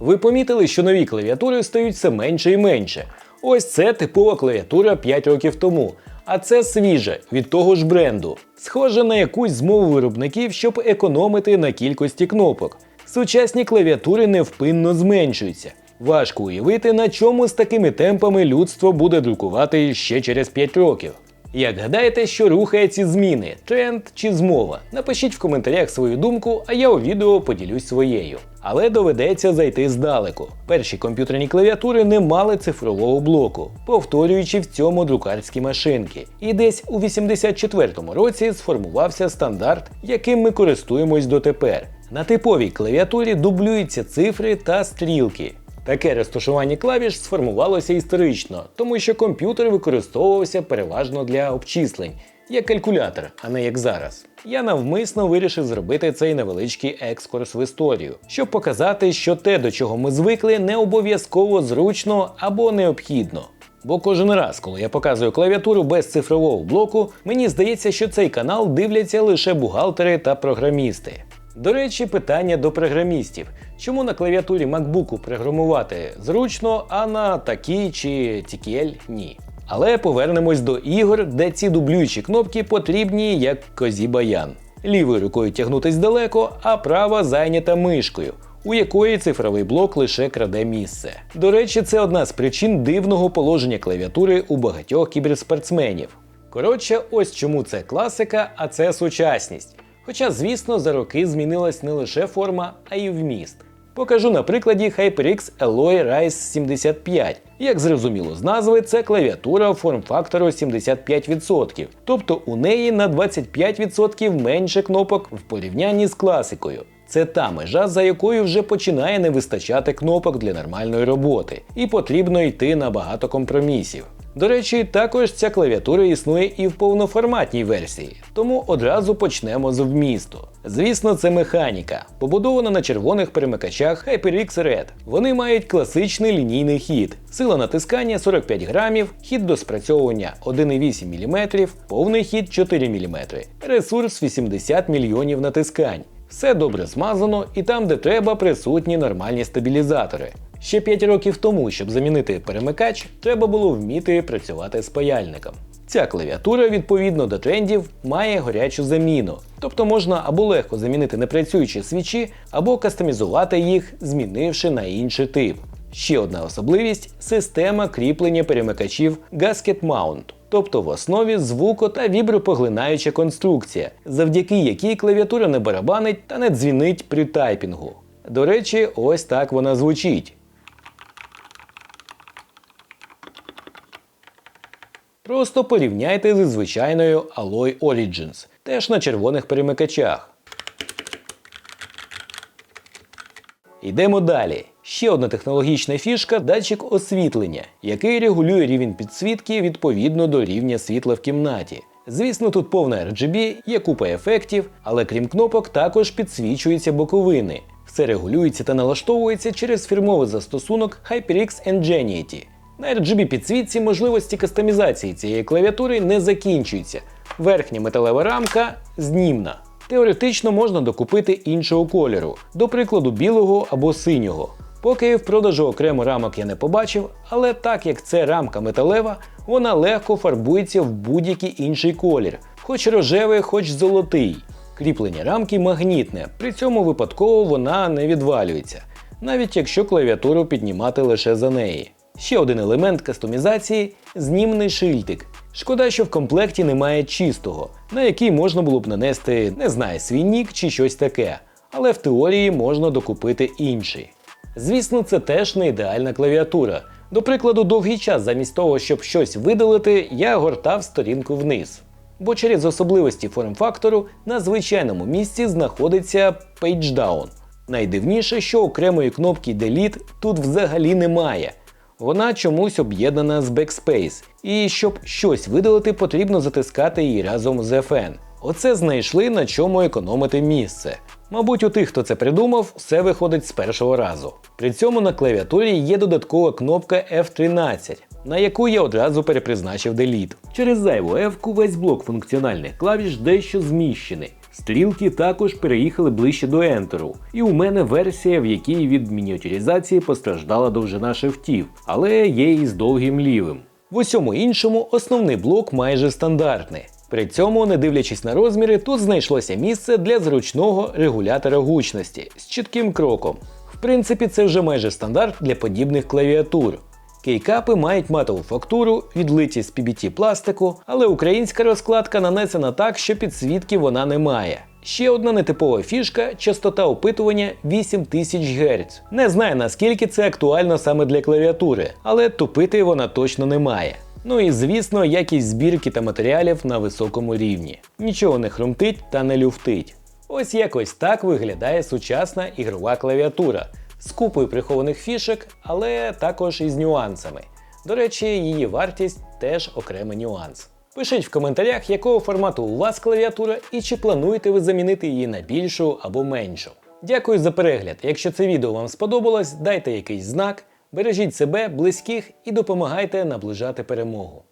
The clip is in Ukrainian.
Ви помітили, що нові клавіатури стають все менше і менше. Ось це типова клавіатура 5 років тому. А це свіжа від того ж бренду. Схоже на якусь змову виробників, щоб економити на кількості кнопок. Сучасні клавіатури невпинно зменшуються. Важко уявити, на чому з такими темпами людство буде друкувати ще через 5 років. Як гадаєте, що рухає ці зміни? Тренд чи змова? Напишіть в коментарях свою думку, а я у відео поділюсь своєю. Але доведеться зайти здалеку. Перші комп'ютерні клавіатури не мали цифрового блоку, повторюючи в цьому друкарські машинки. І десь у 84-му році сформувався стандарт, яким ми користуємось дотепер. На типовій клавіатурі дублюються цифри та стрілки. Таке розташування клавіш сформувалося історично, тому що комп'ютер використовувався переважно для обчислень, як калькулятор, а не як зараз. Я навмисно вирішив зробити цей невеличкий екскурс в історію, щоб показати, що те, до чого ми звикли, не обов'язково зручно або необхідно. Бо кожен раз, коли я показую клавіатуру без цифрового блоку, мені здається, що цей канал дивляться лише бухгалтери та програмісти. До речі, питання до програмістів. Чому на клавіатурі MacBook програмувати зручно, а на такій чи TKL ні? Але повернемось до ігор, де ці дублюючі кнопки потрібні як козі баян. Лівою рукою тягнутись далеко, а права зайнята мишкою, у якої цифровий блок лише краде місце. До речі, це одна з причин дивного положення клавіатури у багатьох кіберспортсменів. Коротше, ось чому це класика, а це сучасність. Хоча, звісно, за роки змінилась не лише форма, а й вміст. Покажу на прикладі HyperX Alloy Rise 75. Як зрозуміло з назви, це клавіатура форм-фактору 75%, тобто у неї на 25% менше кнопок в порівнянні з класикою. Це та межа, за якою вже починає не вистачати кнопок для нормальної роботи, і потрібно йти на багато компромісів. До речі, також ця клавіатура існує і в повноформатній версії, тому одразу почнемо з вмісту. Звісно, це механіка, побудована на червоних перемикачах HyperX Red. Вони мають класичний лінійний хід, сила натискання 45 грамів, хід до спрацьовування 1,8 мм, повний хід 4 мм, ресурс 80 мільйонів натискань. Все добре змазано і там, де треба, присутні нормальні стабілізатори. Ще 5 років тому, щоб замінити перемикач, треба було вміти працювати з паяльником. Ця клавіатура, відповідно до трендів, має горячу заміну, тобто можна або легко замінити непрацюючі свічі, або кастомізувати їх, змінивши на інший тип. Ще одна особливість система кріплення перемикачів Gasket Mount, тобто в основі звуко та вібропоглинаюча конструкція, завдяки якій клавіатура не барабанить та не дзвінить при тайпінгу. До речі, ось так вона звучить. Просто порівняйте зі звичайною Alloy Origins, теж на червоних перемикачах. Йдемо далі. Ще одна технологічна фішка датчик освітлення, який регулює рівень підсвітки відповідно до рівня світла в кімнаті. Звісно, тут повна RGB, є купа ефектів, але крім кнопок, також підсвічуються боковини. Все регулюється та налаштовується через фірмовий застосунок HyperX Ingenuity. На RGB підсвітці можливості кастомізації цієї клавіатури не закінчуються. Верхня металева рамка знімна. Теоретично можна докупити іншого кольору, до прикладу білого або синього. Поки в продажу окремо рамок я не побачив, але так як це рамка металева, вона легко фарбується в будь-який інший колір, хоч рожевий, хоч золотий. Кріплення рамки магнітне, при цьому випадково вона не відвалюється, навіть якщо клавіатуру піднімати лише за неї. Ще один елемент кастомізації знімний шильтик. Шкода, що в комплекті немає чистого, на який можна було б нанести, не знаю, свій нік чи щось таке, але в теорії можна докупити інший. Звісно, це теж не ідеальна клавіатура. До прикладу, довгий час замість того, щоб щось видалити, я гортав сторінку вниз. Бо через особливості форм-фактору на звичайному місці знаходиться Page Down. Найдивніше, що окремої кнопки Delete тут взагалі немає. Вона чомусь об'єднана з Backspace, і щоб щось видалити, потрібно затискати її разом з FN. Оце знайшли на чому економити місце. Мабуть, у тих, хто це придумав, все виходить з першого разу. При цьому на клавіатурі є додаткова кнопка F13, на яку я одразу перепризначив Delete. Через зайву F весь блок функціональних клавіш дещо зміщений. Стрілки також переїхали ближче до ентеру, і у мене версія, в якій від мініатюризації постраждала довжина шрифтів, але є і з довгим лівим. В усьому іншому основний блок майже стандартний. При цьому, не дивлячись на розміри, тут знайшлося місце для зручного регулятора гучності з чітким кроком. В принципі, це вже майже стандарт для подібних клавіатур. Кейкапи мають матову фактуру, відлиті з PBT пластику, але українська розкладка нанесена так, що підсвітки вона не має. Ще одна нетипова фішка частота опитування 8000 Гц. Не знаю наскільки це актуально саме для клавіатури, але тупити вона точно не має. Ну і звісно, якість збірки та матеріалів на високому рівні. Нічого не хрумтить та не люфтить. Ось якось так виглядає сучасна ігрова клавіатура з купою прихованих фішок, але також із нюансами. До речі, її вартість теж окремий нюанс. Пишіть в коментарях, якого формату у вас клавіатура і чи плануєте ви замінити її на більшу або меншу. Дякую за перегляд. Якщо це відео вам сподобалось, дайте якийсь знак, бережіть себе, близьких і допомагайте наближати перемогу.